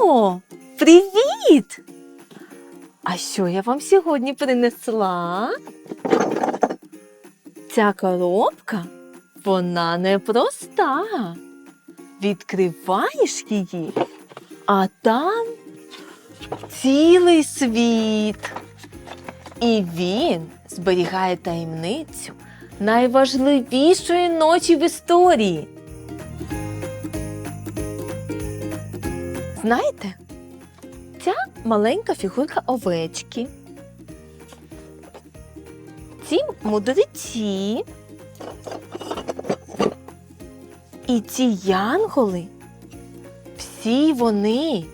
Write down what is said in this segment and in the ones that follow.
О, привіт! А що я вам сьогодні принесла? Ця коробка, вона непроста. Відкриваєш її, а там цілий світ. І він зберігає таємницю найважливішої ночі в історії. Знаєте, ця маленька фігурка овечки. Ці мудреці. І ці янголи, всі вони,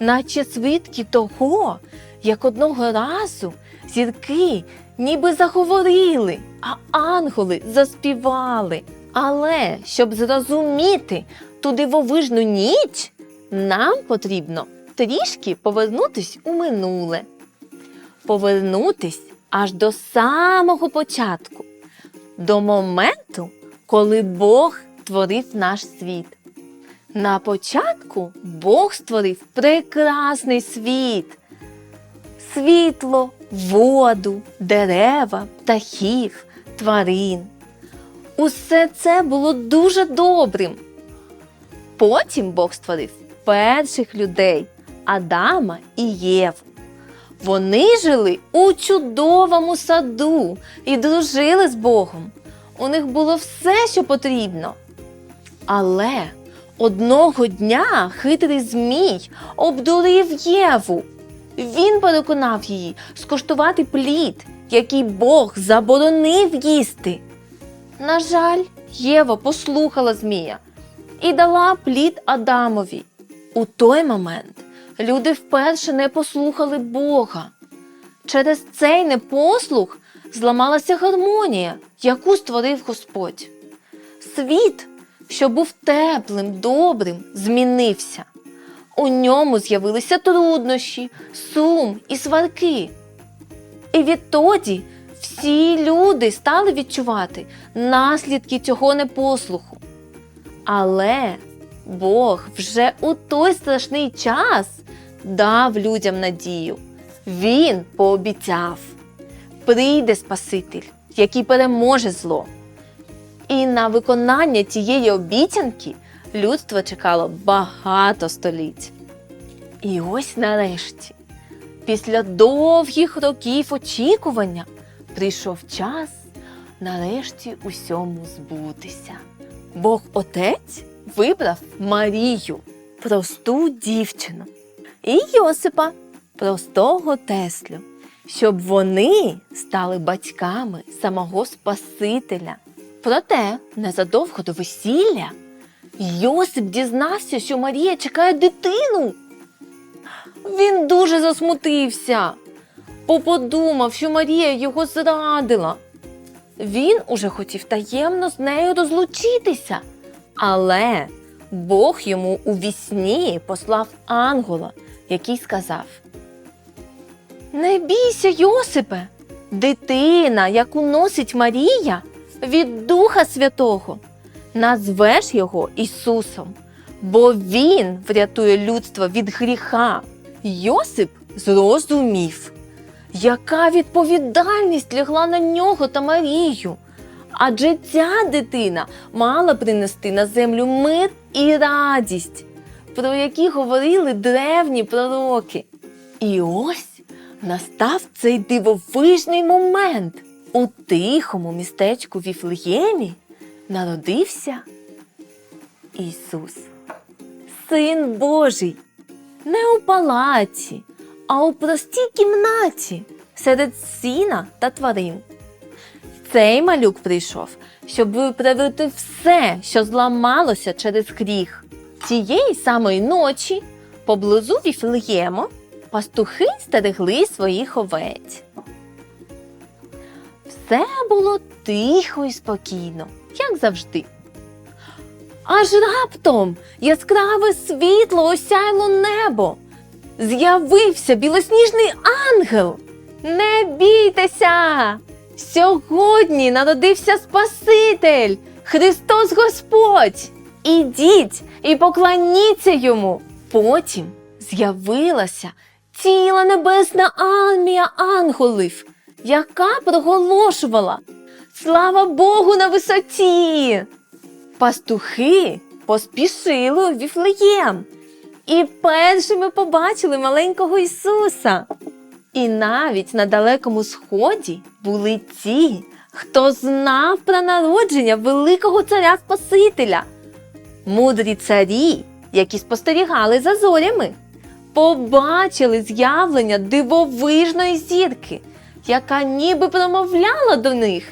наче свідки того, як одного разу зірки ніби заговорили, а ангели заспівали. Але щоб зрозуміти ту дивовижну ніч, нам потрібно трішки повернутись у минуле, повернутись аж до самого початку, до моменту, коли Бог творив наш світ. На початку Бог створив прекрасний світ. Світло, воду, дерева, птахів, тварин. Усе це було дуже добрим. Потім Бог створив перших людей Адама і Єву. Вони жили у чудовому саду і дружили з Богом. У них було все, що потрібно. Але одного дня хитрий змій обдурив Єву. Він переконав її скуштувати плід, який Бог заборонив їсти. На жаль, Єва послухала змія і дала плід Адамові. У той момент люди вперше не послухали Бога. Через цей непослух зламалася гармонія, яку створив Господь. Світ, що був теплим, добрим, змінився. У ньому з'явилися труднощі, сум і сварки. І відтоді всі люди стали відчувати наслідки цього непослуху. Але Бог вже у той страшний час дав людям надію. Він пообіцяв: прийде Спаситель, який переможе зло. І на виконання тієї обіцянки людство чекало багато століть. І ось нарешті, після довгих років очікування, прийшов час нарешті усьому збутися. Бог Отець вибрав Марію, просту дівчину, і Йосипа, простого Теслю, щоб вони стали батьками самого Спасителя. Проте незадовго до весілля Йосип дізнався, що Марія чекає дитину. Він дуже засмутився, бо подумав, що Марія його зрадила. Він уже хотів таємно з нею розлучитися, але Бог йому у вісні послав ангела, який сказав: Не бійся, Йосипе, дитина, яку носить Марія, від Духа Святого, назвеш його Ісусом, бо Він врятує людство від гріха. Йосип зрозумів, яка відповідальність лягла на нього та Марію. Адже ця дитина мала принести на землю мир і радість, про які говорили древні пророки. І ось настав цей дивовижний момент. У тихому містечку Віфлеємі народився Ісус, Син Божий, не у палаці, а у простій кімнаті серед сіна та тварин. Цей малюк прийшов, щоб виправити все, що зламалося через гріх. Тієї самої ночі поблизу Віфлеєму пастухи стерегли своїх овець. Все було тихо і спокійно, як завжди. Аж раптом яскраве світло осяяло небо. З'явився білосніжний ангел. Не бійтеся! Сьогодні народився Спаситель, Христос Господь. Ідіть і поклоніться йому. Потім з'явилася ціла небесна армія ангелів, яка проголошувала Слава Богу на висоті! Пастухи поспішили у Віфлеєм і першими побачили маленького Ісуса. І навіть на далекому сході були ті, хто знав про народження великого царя Спасителя. Мудрі царі, які спостерігали за зорями, побачили з'явлення дивовижної зірки, яка ніби промовляла до них.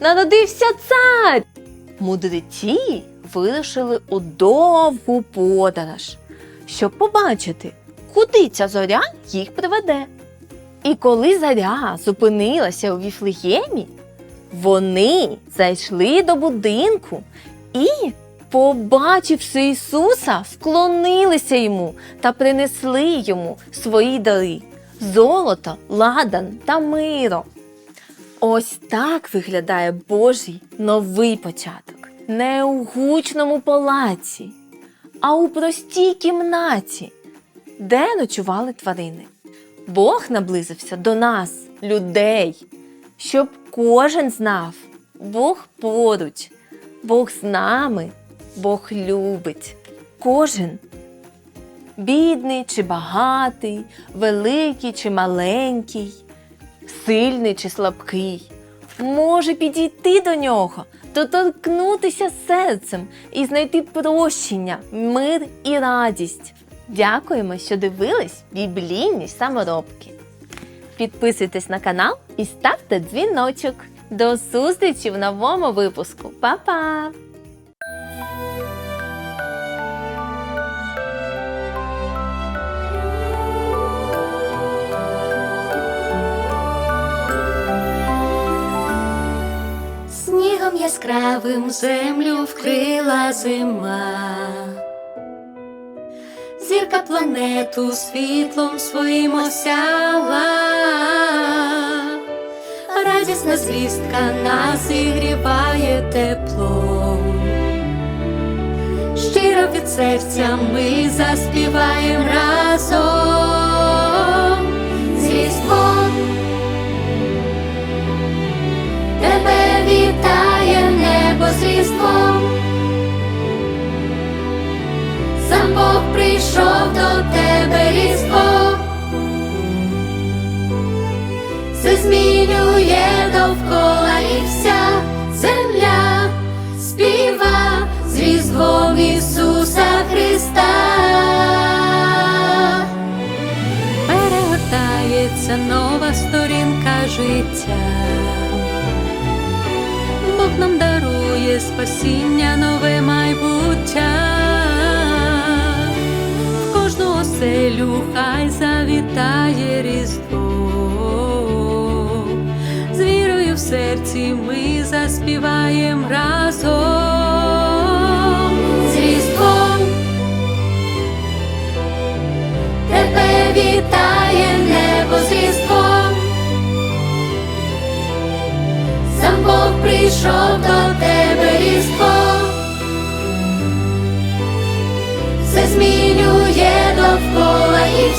Народився цар. Мудреці вирушили у довгу подорож, щоб побачити, куди ця зоря їх приведе. І коли заря зупинилася у Віфлеємі, вони зайшли до будинку і, побачивши Ісуса, вклонилися йому та принесли йому свої дари золото, ладан та миро. Ось так виглядає Божий новий початок. Не у гучному палаці, а у простій кімнаті, де ночували тварини. Бог наблизився до нас, людей, щоб кожен знав, Бог поруч, Бог з нами, Бог любить. Кожен бідний чи багатий, великий чи маленький, сильний чи слабкий, може підійти до нього, доторкнутися серцем і знайти прощення, мир і радість. Дякуємо, що дивились біблійні саморобки. Підписуйтесь на канал і ставте дзвіночок. До зустрічі в новому випуску. Па-па! Яскравим землю вкрила зима. Планету світлом своїм осяла. Радісна звістка нас зігріває теплом. Щиро від серця ми заспіваєм разом. З Тебе вітає прийшов до тебе різдво. Все змінює довкола і вся земля співа з різдвом Ісуса Христа. Перегортається нова сторінка життя. Бог нам дарує спасіння, нове майбуття. Оселю хай завітає Різдво. З вірою в серці ми заспіваєм разом. З Різдвом тебе вітає небо з Різдвом. Сам Бог прийшов до тебе різдво, все змінює довкола і